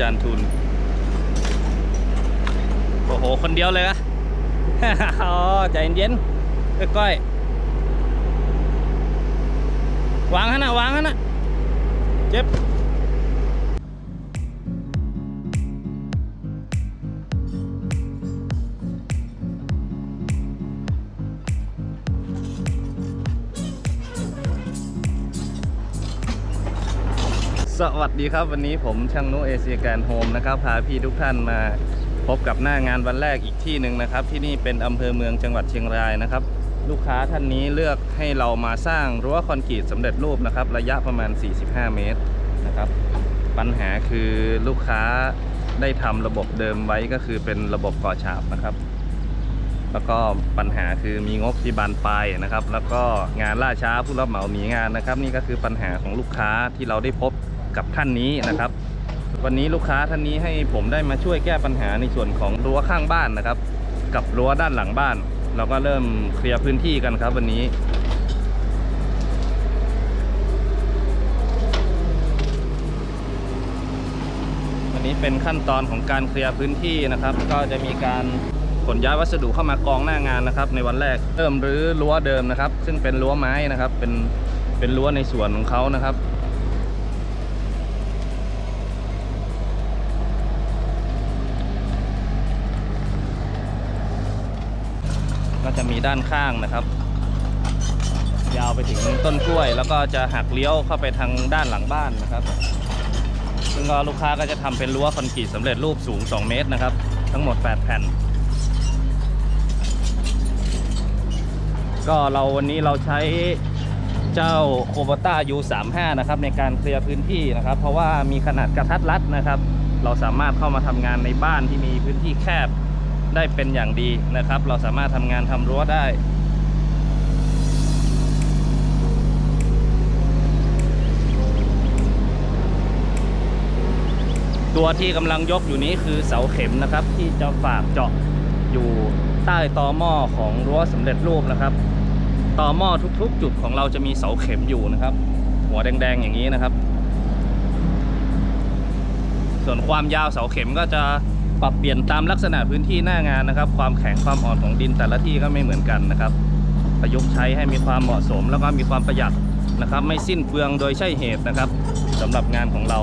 จารย์ทุน โอ้โห คนเดียวเลยนะอ๋อใจเย็นๆก้อยๆวางฮะนะวางฮะนะเจ็บ สวัสดีครับวันนี้ผมช่างนุเอเชียแกรนโฮมนะครับพาพี่ทุกท่านมาพบกับหน้างานวันแรกอีกที่หนึ่งนะครับ ที่นี่เป็นอำเภอเมืองจังหวัดเชียงรายนะครับ ลูกค้าท่านนี้เลือกให้เรามาสร้างรั้วคอนกรีตสำเร็จรูปนะครับ ระยะประมาณ 45 เมตรนะครับ ปัญหาคือลูกค้าได้ทำระบบเดิมไว้ก็คือเป็นระบบก่อฉาบนะครับ แล้วก็ปัญหาคือมีงบที่บานปลายนะครับ แล้วก็งานล่าช้าผู้รับเหมาหนีงานนะครับ นี่ก็คือปัญหาของลูกค้าที่เราได้พบ กับท่านนี้นะครับ วันนี้ลูกค้าท่านนี้ให้ผมได้มาช่วยแก้ปัญหาในส่วนของรั้วข้างบ้านนะครับ กับรั้วด้านหลังบ้าน เราก็เริ่มเคลียร์พื้นที่กันครับ วันนี้วันนี้เป็นขั้นตอนของการเคลียร์พื้นที่นะครับ ก็จะมีการขนย้ายวัสดุเข้ามากองหน้างานนะครับ ในวันแรกเริ่มรื้อรั้วเดิมนะครับ ซึ่งเป็นรั้วไม้นะครับ เป็นเป็นรั้วในส่วนของเขานะครับ ก็จะมีด้านข้างนะครับ ยาวไปถึงต้นกล้วย แล้วก็จะหักเลี้ยวเข้าไปทางด้านหลังบ้านนะครับ ซึ่งก็ลูกค้าก็จะทำเป็นรั้วคอนกรีตสำเร็จรูปสูง 2 เมตรนะครับ ทั้งหมด 8 แผ่น ก็เราวันนี้เราใช้เจ้าโค b ต้า U35 นะครับในการเคลียร์พื้นที่นะครับ เพราะว่ามีขนาดกระทัดรัดนะครับ เราสามารถเข้ามาทำงานในบ้านที่มีพื้นที่แคบ ได้เป็นอย่างดีนะครับ เราสามารถทำงานทำรั้วได้ตัวที่กำลังยกอยู่นี้คือเสาเข็มนะครับ ที่จะฝากเจาะอยู่ใต้ตอหม้อของรั้วสำเร็จรูปนะครับตอหม้อทุกๆ จุดของเราจะมีเสาเข็มอยู่นะครับ หัวแดงๆอย่างนี้นะครับ ส่วนความยาวเสาเข็มก็จะ ปรับเปลี่ยนตามลักษณะพื้นที่หน้างานนะครับ ความแข็งความอ่อนของดินแต่ละที่ก็ไม่เหมือนกันนะครับ ประยุกต์ใช้ให้มีความเหมาะสม แล้วก็มีความประหยัดนะครับ ไม่สิ้นเปลืองโดยใช่เหตุนะครับสำหรับงานของเรา